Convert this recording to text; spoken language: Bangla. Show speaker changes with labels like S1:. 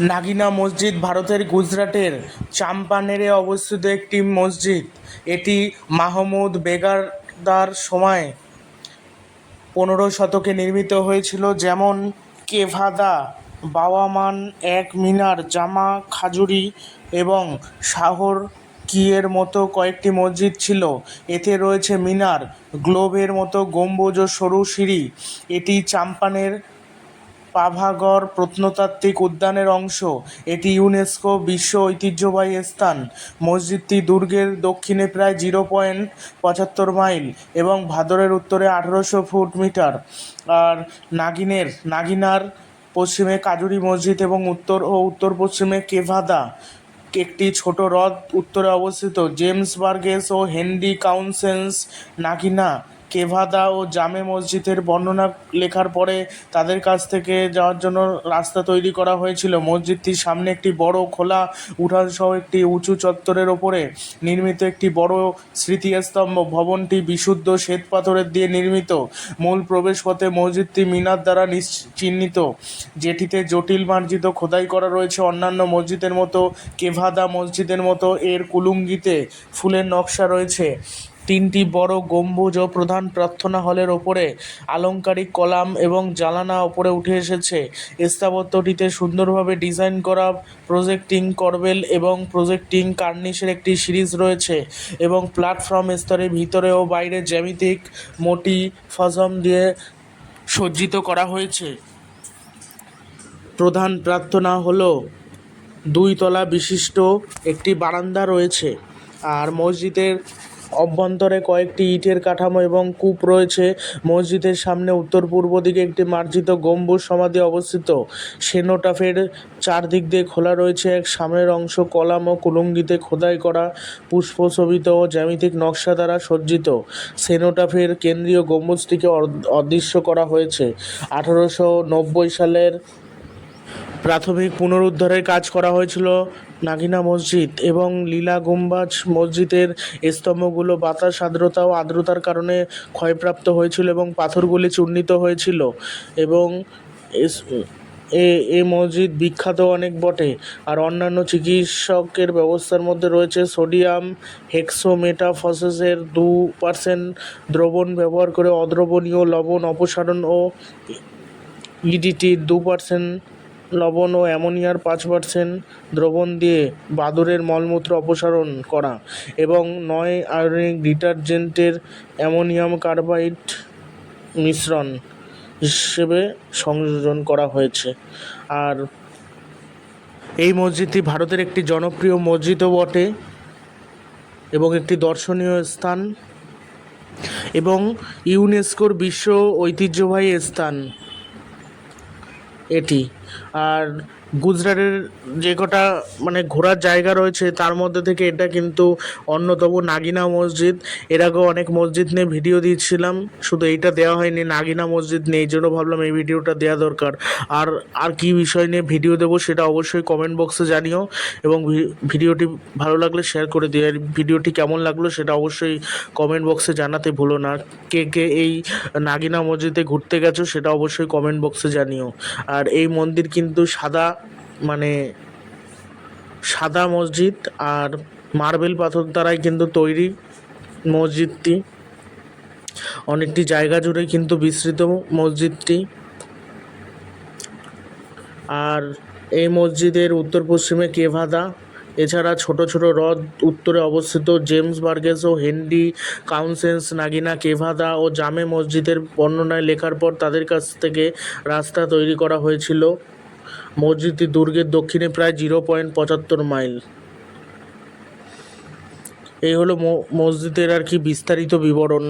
S1: নাগিনা মসজিদ ভারতের গুজরাটের চাম্পানেরে অবস্থিত একটি মসজিদ। এটি মাহমুদ বেগারদার সময় পনেরো শতকে নির্মিত হয়েছিল, যেমন কেভাদা, বাওয়ামান, এক মিনার, জামা, খাজুরি এবং শাহর কিয়ের মতো কয়েকটি মসজিদ ছিল। এতে রয়েছে মিনার, গ্লোবের মতো গম্বুজ ও সরু সিঁড়ি। এটি চাম্পানের পাভাগড় প্রত্নতাত্ত্বিক উদ্যানের অংশ। এটি ইউনেস্কো বিশ্ব ঐতিহ্যবাহী স্থান। মসজিদটি দুর্গের দক্ষিণে প্রায় জিরো পয়েন্ট পঁচাত্তর মাইল এবং ভাদরের উত্তরে আঠারোশো ফুট মিটার। আর নাগিনের, নাগিনার পশ্চিমে কাজুরি মসজিদ এবং উত্তর ও উত্তর পশ্চিমে কেভাদা। একটি ছোট হ্রদ উত্তরে অবস্থিত। জেমস বার্গেস ও হেনরি কাউন্সেন্স নাগিনা কেভাদা ও জামে মসজিদের বর্ণনা লেখার পরে তাদের কাছ থেকে যাওয়ার জন্য রাস্তা তৈরি করা হয়েছিল। মসজিদটির সামনে একটি বড় খোলা উঠান সহ একটি উঁচু চত্বরের ওপরে নির্মিত একটি বড় স্মৃতিস্তম্ভ। ভবনটি বিশুদ্ধ শ্বেত পাথরের দিয়ে নির্মিত। মূল প্রবেশপথে মসজিদটি মিনার দ্বারা চিহ্নিত, যেটিতে জটিল মার্জিত খোদাই করা রয়েছে। অন্যান্য মসজিদের মতো কেভাদা মসজিদের মতো এর কুলুঙ্গিতে ফুলের নকশা রয়েছে। তিনটি বড় গম্বুজ ও প্রধান প্রার্থনা হলের ওপরে আলংকারিক কলাম এবং জালানা ওপরে উঠে এসেছে। স্থাপত্যটিতে সুন্দরভাবে ডিজাইন করা প্রজেক্টিং করবেল এবং প্রজেক্টিং কার্নিশের একটি সিরিজ রয়েছে এবং প্ল্যাটফর্ম স্তরের ভিতরে ও বাইরে জ্যামিতিক মোটি ফজম দিয়ে সজ্জিত করা হয়েছে। প্রধান প্রার্থনা হলো, দুই তলা বিশিষ্ট একটি বারান্দা রয়েছে, আর মসজিদের অভ্যন্তরে কয়েকটি ইটের কাঠামো এবং কূপ রয়েছে। মসজিদের সামনে উত্তর পূর্ব দিকে একটি মার্জিত গম্বুজ সমাধি অবস্থিত। সেনোটাফের চারদিক দিয়ে খোলা রয়েছে এক সামনের অংশ। কলাম ও কুলুঙ্গিতে খোদাই করা পুষ্পশোভিত ও জ্যামিতিক নকশা দ্বারা সজ্জিত। সেনোটাফের কেন্দ্রীয় গম্বুজটিকে অদ- অদৃশ্য করা হয়েছে। আঠারোশো নব্বই সালের প্রাথমিক পুনরুদ্ধারের কাজ করা হয়েছিল নাগিনা মসজিদ এবং লীলা গুম্বাজ মসজিদের স্তম্ভগুলো বাতাস, আর্দ্রতা ও আর্দ্রতার কারণে ক্ষয়প্রাপ্ত হয়েছিল এবং পাথরগুলি চূর্ণিত হয়েছিল এবং এ এ মসজিদ বিখ্যাত অনেক বটে। আর অন্যান্য চিকিৎসকের ব্যবস্থার মধ্যে রয়েছে সোডিয়াম হেক্সোমেটাফসেসের দু পার্সেন্ট দ্রবণ ব্যবহার করে অদ্রবণীয় লবণ অপসারণ ও ইডিটির দু পার্সেন্ট লবণ ও অ্যামোনিয়ার পাঁচ পার্সেন্ট দ্রবণ দিয়ে বাদুড়ের মলমূত্র অপসারণ করা এবং নয় আয়রনিক ডিটারজেন্টের অ্যামোনিয়াম কার্বাইড মিশ্রণ হিসেবে সংযোজন করা হয়েছে। আর এই মসজিদটি ভারতের একটি জনপ্রিয় মসজিদও বটে এবং একটি দর্শনীয় স্থান এবং ইউনেস্কোর বিশ্ব ঐতিহ্যবাহী স্থান। এটি। আর গুজরাটের যে কটা মানে ঘোরার জায়গা রয়েছে, তার মধ্যে থেকে এটা কিন্তু অন্যতম নাগিনা মসজিদ। এর আগেও অনেক মসজিদ নিয়ে ভিডিও দিয়েছিলাম, শুধু এইটা দেওয়া হয়নি, নাগিনা মসজিদ নিয়ে, এই জন্য ভাবলাম এই ভিডিওটা দেওয়া দরকার। আর আর কি বিষয় নিয়ে ভিডিও দেবো সেটা অবশ্যই কমেন্ট বক্সে জানিও, এবং ভিডিওটি ভালো লাগলে শেয়ার করে দিও। আর ভিডিওটি কেমন লাগল সেটা অবশ্যই কমেন্ট বক্সে জানাতে ভুলো না। কে কে এই নাগিনা মসজিদে ঘুরতে গেছো সেটা অবশ্যই কমেন্ট বক্সে জানিও। আর এই মন্দির কিন্তু সাদা মানে সাদা মসজিদ আর মার্বেল পাথর দ্বারাই কিন্তু তৈরি মসজিদটি। অনেকটি জায়গা জুড়ে কিন্তু বিস্তৃত মসজিদটি। আর এই মসজিদের উত্তর পশ্চিমে কেভাদা, এছাড়া ছোট ছোট হ্রদ, উত্তরে অবস্থিত জেমস বার্গেস ও হেনরি কাউন্সেন্স, নাগিনা কেভাদা ও জামে মসজিদের বর্ণনায় লেখার পর তাদের কাছ থেকে রাস্তা তৈরি করা হয়েছিল। মসজিদটি দুর্গের দক্ষিণে প্রায় জিরো পয়েন্ট পঁচাত্তর মাইল। এই হলো মসজিদের আর কি বিস্তারিত বিবরণ।